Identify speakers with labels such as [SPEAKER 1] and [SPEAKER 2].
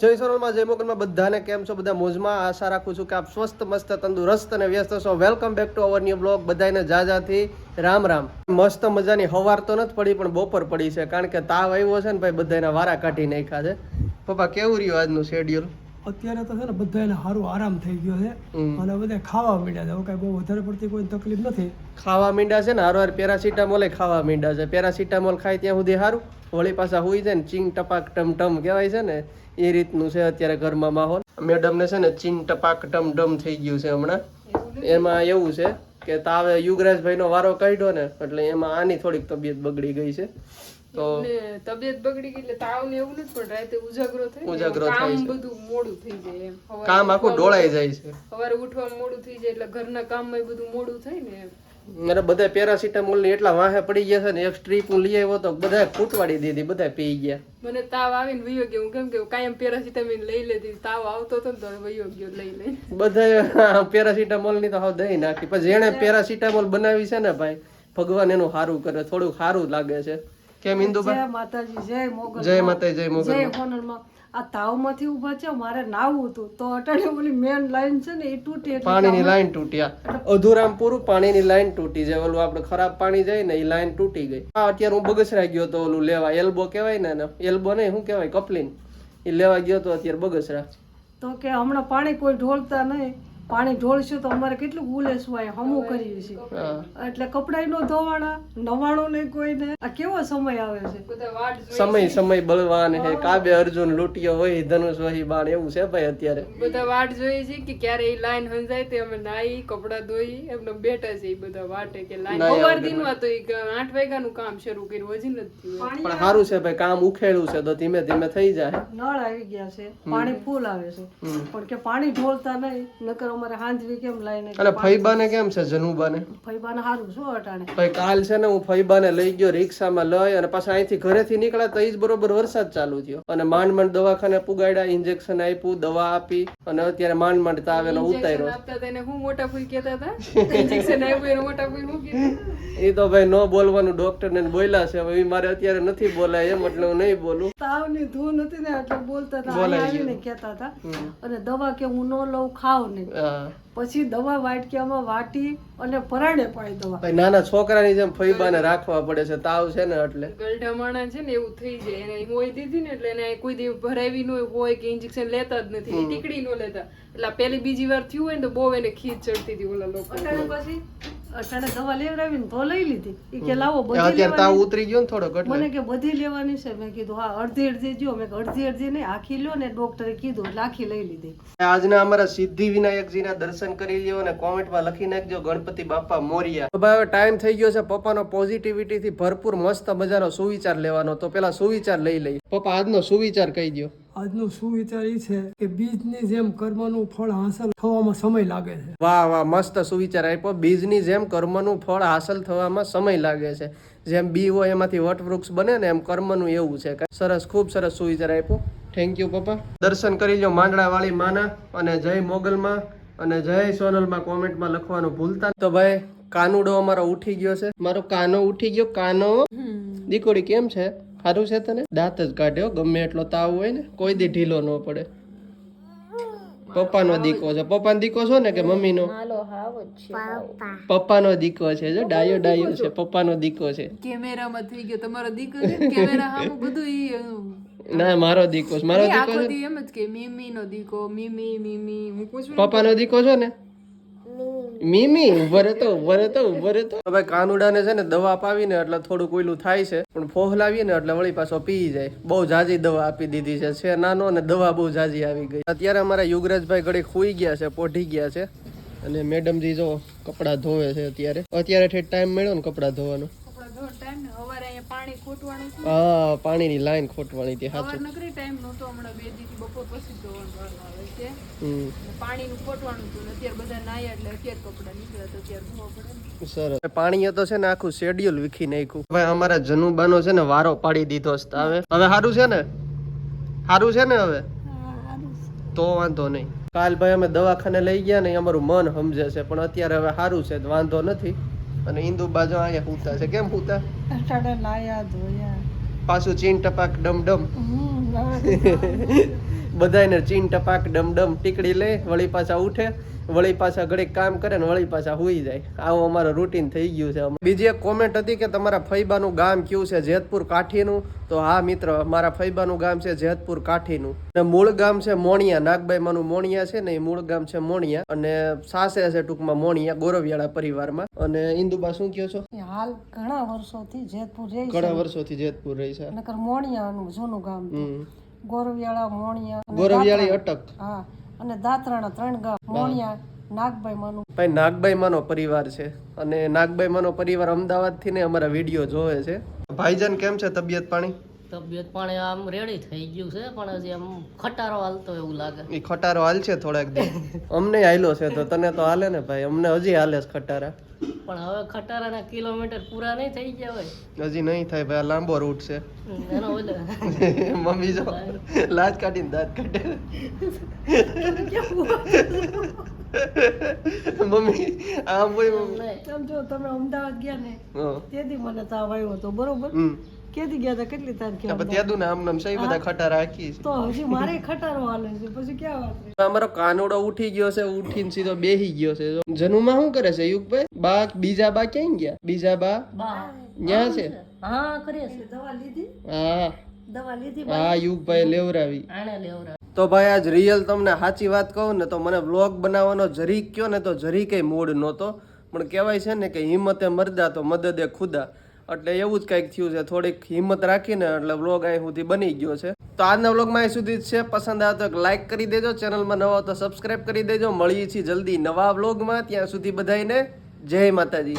[SPEAKER 1] જય સોનલમાં જય મોગલમાં બધાને કેમ છો? બધા મોજમાં આશા રાખું છું કે આપ સ્વસ્થ મસ્ત તંદુરસ્ત અને વ્યસ્ત છો. Welcome back to our new blog બધાને જાજાથી રામ રામ. મસ્ત મજાની હવાર તો નથી પડી પણ બપોર પડી છે. કારણ કે તાવ આવ્યો છે ને ભાઈ બધાના વારા કાઢી નાખ્યા છે. પપ્પા કેવું રહ્યું આજનું શેડ્યુલ
[SPEAKER 2] અત્યારે તો છે ને બધાને સારું આરામ થઈ ગયો છે. અને બધા ખાવા માંડ્યા છે. કાંઈ બહુ વધારે પડતી કોઈ તકલીફ નથી.
[SPEAKER 1] ખાવા મીંડા છે ને? હારવાર પેરાસિટામોલ ખાવા મીંડા છે. પેરાસિટામોલ ખાય ત્યાં સુધી સારું વળી પાછા હુઈ છે ને ચીંગ ટપાક ટમ ટમ કહેવાય છે ને એ રીતનું છે અત્યારે ઘરમાં માહોલ. મેડમને છે ને ચીંગ ટપાક ટમ ટમ થઈ ગયું છે હમણાં. એમાં એવું છે કે તાવે યુગરાજભાઈનો વારો કાઢ્યો ને એટલે એમાં આની થોડીક તબિયત બગડી ગઈ છે. તો
[SPEAKER 3] તબિયત બગડી ગઈ એટલે તાવ ને એવું નથી પણ રાતે ઉજાગરો થાય
[SPEAKER 1] ઉજાગરો થાય
[SPEAKER 3] કામ
[SPEAKER 1] છે.
[SPEAKER 3] બધું મોડું થઈ જાય એમ.
[SPEAKER 1] કામ આખું ડોળાઈ જાય છે.
[SPEAKER 3] સવારે ઉઠવામાં મોડું થઈ જાય એટલે ઘરના કામમાં બધું મોડું થાય ને એમ.
[SPEAKER 1] અને બધા પેરાસિટામોલની એટલા વાહે પડી ગયા છે ને એક સ્ટ્રીપ હું લઈ આવ્યો તો બધા ફૂટવાડી દીધી બધા પી ગયા.
[SPEAKER 3] મને તાવ આવીને વયો ગયો હું કેમ કે કાયમ પેરાસિટામિન લઈ લેતી તાવ આવતો ને તો વયો ગયો લઈ લઈ.
[SPEAKER 1] બધા પેરાસિટામોલની તો હવે દઈ નાખી. પણ જેણે પેરાસિટામોલ બનાવી છે ને ભાઈ ભગવાન એનું સારું કરે થોડું સારું લાગે છે. કેમ
[SPEAKER 2] ઇન્દુભાઈ? માતાજી જય મોગલ
[SPEAKER 1] જય માતા જય મોગલ
[SPEAKER 2] જય આ તાવમાંથી ઊભા છે મારે નાવું હતું. તો અટાણે ઓલી મેન લાઈન છે ને એ તૂટી એટલે
[SPEAKER 1] પાણીની લાઈન તૂટ્યા અધૂરામ પૂરું પાણીની લાઈન તૂટી જાય ઓલું આપણે ખરાબ પાણી જાય ને એ લાઈન તૂટી ગઈ. આ અત્યારે હું બગસરા ગયો તો ઓલું લેવા. એલ્બો કહેવાય ને એલ્બો નહીં શું કહેવાય? કપલિન. એ લેવા ગયો તો અત્યારે બગસરા.
[SPEAKER 2] તો કે હમણાં પાણી કોઈ ઢોળતા નહીં. પાણી ઢોળશું તો અમારે કેટલું ઉલેસું હોય હમું કરીએ છીએ. એટલે કપડાય નો ધોવાણા નવાણું નહીં કોઈને. આ કેવો સમય આવે છે?
[SPEAKER 1] સમય સમય બળવાન હે. કાબે અર્જુન લૂંટ્યો હોય ધનુષ વહી બાણ એવું છે ભાઈ અત્યારે.
[SPEAKER 3] બધા વાટ જોઈએ છે કે ક્યારે એ લાઈન હંજાય તે અમે નાઈ કપડા ધોઈ એમને બેઠા છે એ બધા વાટે કે લાઈન. સવાર. દિનમાં તો એક આઠ વાગ્યાનું કામ શરૂ કર્યું હજી નથી
[SPEAKER 1] પણ સારું છે ભાઈ કામ ઉખેડું છે તો ધીમે ધીમે થઈ જાય.
[SPEAKER 2] નળ આવી ગયા છે પાણી ફૂલ આવે છે. પણ કે પાણી ઢોળતા નહીં નકર અમારે હાંજવી કેમ લઈને
[SPEAKER 1] અને ફઈબાને કેમ છે જનુબાને?
[SPEAKER 2] ફઈબાને સારું શું અટાણે.
[SPEAKER 1] ભાઈ કાલ છે ને હું ફઈબાને લઈ ગયો રિક્ષામાં લઈ અને પાછા અહીંથી ઘરેથી નીકળ્યા તો જ બરોબર વરસાદ ચાલુ થયો. અને માંડ માંડ દવાખાને પુગાડ્યા ઇન્જેક્શન આપ્યું દવા આપી અને અત્યારે માંડ માંડ તાવેલો ઉતાર્યો.
[SPEAKER 3] આપતા હતા એને હું મોટા ફૂઈ કહેતા હતા? ઇન્જેક્શન આપ્યું મોટા ફૂઈ હું
[SPEAKER 1] એ તો ભાઈ ન બોલવાનું ડોક્ટર ને બોલ્યા છે. હવે મારે અત્યારે નથી બોલાય એમ એટલે હું નહીં બોલું.
[SPEAKER 2] તાવની ધૂન હતી ને એટલે બોલતા હતા આવીને કહેતા હતા. અને દવા કે હું ન લઉં ખાવ નહીં. પછી દવા વાટકીયામાં વાટી અને પરાણે પાડી દવા.
[SPEAKER 1] નાના છોકરાની જેમ ફઈબાને રાખવા પડે છે તાવ છે ને એટલે.
[SPEAKER 3] ગલઢા માણસ છે ને એવું થઈ જાય. એને હોય દીધી ને એટલે એને કોઈ દી ભરાવી ન હોય કે ઇન્જેક્શન લેતા જ નથી. ટીકડી ન લેતા. એટલે પેલી બીજી વાર થયું હોય ને તો બહુ એને ખીચ ચડતી હતી ઓલા લોકો
[SPEAKER 2] પછી અટાણે દવા લેવડાવીને તો લઈ લીધી. એ કે લાવો બધી
[SPEAKER 1] અત્યારે તાવ ઉતરી ગયો ને થોડોક
[SPEAKER 2] મને કે બધી લેવાની છે. મેં કીધું હા અડધી અડધી જો. મેં અડધી અડધી નહીં આખી લ્યો ને. ડોક્ટરે કીધું એટલે આખી લઈ લીધી.
[SPEAKER 1] આજના અમારા સિદ્ધિ વિનાયકજીના દર્શન કરી લ્યો અને કોમેન્ટમાં લખી નાખજો ગણપતિ બાપા મોરિયા. તો ભાઈ હવે ટાઈમ થઈ ગયો છે. પપ્પાનો પોઝિટિવિટી થી ભરપૂર મસ્ત મજાનો સુવિચાર લેવાનો. તો પેલા સુવિચાર લઈ લઈએ. પપ્પા આજનો સુવિચાર કહી દો
[SPEAKER 2] આજનો સુવિચાર એ છે કે બીજની જેમ કર્મનું ફળ હાંસલ થવામાં સમય લાગે છે.
[SPEAKER 1] વાહ વાહ મસ્ત સુવિચાર આપ્યો. બીજની જેમ કર્મનું ફળ હાંસલ થવામાં સમય લાગે છે. જેમ બી હોય એમાંથી વટવૃક્ષ બને ને એમ કર્મનું એવું છે. સરસ ખૂબ સરસ સુવિચાર આપ્યો. થેન્ક યુ પપ્પા. દર્શન કરી લો માંડળા વાળી માના અને જય મોગલમાં અને જય સોનલમાં કોમેન્ટમાં લખવાનું ભૂલતા તો ભાઈ કાનુડો અમારો ઉઠી ગયો છે. મારો કાનો ઉઠી ગયો. કાનો? દીકોડી કેમ છે? સારું છે તને? દાંત જ કાઢ્યો ગમે એટલો તાવ હોય ને કોઈ દી ઢીલો ન પડે. પપ્પાનો દીકો છે. પપ્પાનો દીકો છો ને કે મમ્મીનો? પપ્પાનો દીકો છે જો ડાયો ડાયો છે પપ્પાનો દીકો છે.
[SPEAKER 3] કેમેરામાં થઈ ગયો તમારો દીકો છે ને? કેમેરા બધું ઈ
[SPEAKER 1] ના મારો દીકો છે. મારો દીકો
[SPEAKER 3] એમ જ કે મીમી નો દીકો મીમી મીમી હું પૂછું
[SPEAKER 1] પપ્પાનો દીકો છો ને? મીમી, ઊભો રહેતો ઊભો રહેતો ઊભો રહેતો. હવે કાનુડાને છે ને દવા પાવીને એટલે થોડું કોયલું થાય છે, પણ ફોહલાવીએ ને એટલે વળી પાછો પી જાય. બહુ જાજી દવા આપી દીધી છે છે નાનો અને દવા બહુ જાજી આવી ગઈ. અત્યારે અમારા યુગરાજભાઈ ઘડી ખુઈ ગયા છે, પોઢી ગયા છે. અને મેડમજી જો કપડાં ધોવે છે અત્યારે. અત્યારે ઠેઠ ટાઈમ મળ્યો ને કપડાં ધોવાનો. પાણીની લાઈન ખોટવાની હતી સાચું
[SPEAKER 3] નકરી ટાઈમ નહોતો હમણાં બે દી બપોર પછી ધોવાનું આવે છે. પાણીનું ખોટવાનું હતું અત્યારે બધા નાયા એટલે અત્યારે કપડાં નીકળ્યા તો અત્યારે ધોવા પડે
[SPEAKER 1] સરસ. પાણી તો છે ને આખું શેડ્યુલ વિખી નાખ્યું. હવે અમારા જનુબાનો છે ને વારો પાડી દીધો હવે હવે સારું છે ને? સારું છે ને હવે? તો વાંધો નહીં. કાલ ભાઈ અમે દવાખાને લઈ ગયા ને અમારું મન સમજે છે. પણ અત્યારે હવે સારું છે તો વાંધો નથી. અને હિન્દુ બાજુ અહીંયા સૂતા છે. કેમ
[SPEAKER 2] અટાણે લાયા ધોયા.
[SPEAKER 1] પાછું ચીન ટપાક ડમ ડમ બધાયને ચીન ટપાક ડમ ડમ ટીકડી લે વળી પાછા ઉઠે વળી પાછા ઘડીક કામ કરે ને વળી પાછા હોઈ જાય. આવું અમારું રૂટીન થઈ ગયું છે. બીજી એક કોમેન્ટ હતી કે તમારા ફૈબાનું ગામ કયું છે? જેતપુર કાઠીનું? તો હા મિત્ર મારા ફૈબાનું ગામ છે જેતપુર કાઠીનું. અને મૂળ ગામ છે મોણિયા. નાગભાઈ માનું મોણિયા છે ને એ મૂળ ગામ છે મોણિયા. અને સાસે છે ટૂંકમાં મોણિયા ગોરવિયાળા પરિવારમાં. અને ઇન્દુબા શું કહો છો?
[SPEAKER 2] હાલ ઘણા વર્ષોથી જેતપુર રહે
[SPEAKER 1] ઘણા વર્ષોથી જેતપુર રહી છે.
[SPEAKER 2] મોણિયાનું જૂનું ગામ ગોરવિયાળા મોણિયા
[SPEAKER 1] ગોરવિયાળી અટક.
[SPEAKER 2] હા અને દાતરાણા ત્રણ ગામ મોણિયા નાગભાઈ માનું.
[SPEAKER 1] ભાઈ નાગભાઈ માનો પરિવાર છે અને નાગભાઈ માનો પરિવાર અમદાવાદથી ને અમારા વીડિયો જોવે છે. ભાઈજાન કેમ છે તબિયત પાણી?
[SPEAKER 4] તબિયત પણ આમ રેડી થઈ ગયું છે પણ હજી આમ ખટારો હાલતો એવું લાગે.
[SPEAKER 1] એ ખટારો હાલ છે થોડાક દી. અમને હાલ્યો છે તો તને તો હાલે ને ભાઈ અમને હજી હાલે છે ખટારા.
[SPEAKER 4] પણ હવે ખટારાના કિલોમીટર પૂરા નહીં થઈ ગયા હોય.
[SPEAKER 1] હજી નહીં થાય ભાઈ લાંબો રૂટ છે.
[SPEAKER 4] એનો ઓલો.
[SPEAKER 1] મમ્મી જો લાજ કાઢીને દાંત કાઢે. મમ્મી આમ હોય.
[SPEAKER 2] આમ જો તમે અમદાવાદ ગયા ને. તેથી મને તાવ આવ્યો હતો બરોબર? કેદી ગયા હતા કેટલી તારીખે
[SPEAKER 1] આ ત્યાં દુના આમ નામ સહી બધા ખટા રાખી છે
[SPEAKER 2] તો હજી મારે ખટારો હાલે છે. પછી ક્યાં વાત?
[SPEAKER 1] અમારો કાનોડો ઉઠી ગયો છે ઉઠીને સીધો બેહી ગયો છે. જનુમાં શું કરે છે યુગભાઈ બા બીજા બા ક્યાં ગયા? બીજા બા? ન્યા છે?
[SPEAKER 4] હા કરીએ છે.
[SPEAKER 2] દવા લીધી?
[SPEAKER 1] હા.
[SPEAKER 2] દવા લીધી
[SPEAKER 1] હા યુગભાઈ લેવરાવી.
[SPEAKER 4] આણે લેવરાવી.
[SPEAKER 1] તો ભાઈ આજ રિયલ તમને સાચી વાત કહું ને તો મને વ્લોગ બનાવવાનો જરીક કયો ને તો જરી કઈ મૂડ નહોતો. પણ કહેવાય છે ને કે હિંમતે મરદા તો મદદે ખુદા. એટલે એવું જ કંઈક થયું છે. થોડીક હિંમત રાખીને એટલે વ્લોગ અહીં સુધી બની ગયો છે. તો આજના વ્લોગમાં અહીં સુધી જ છે. પસંદ આવે તો લાઈક કરી દેજો. ચેનલમાં નવા તો સબસ્ક્રાઈબ કરી દેજો. મળીએ છીએ જલ્દી નવા વ્લોગમાં ત્યાં સુધી બધાને જય માતાજી.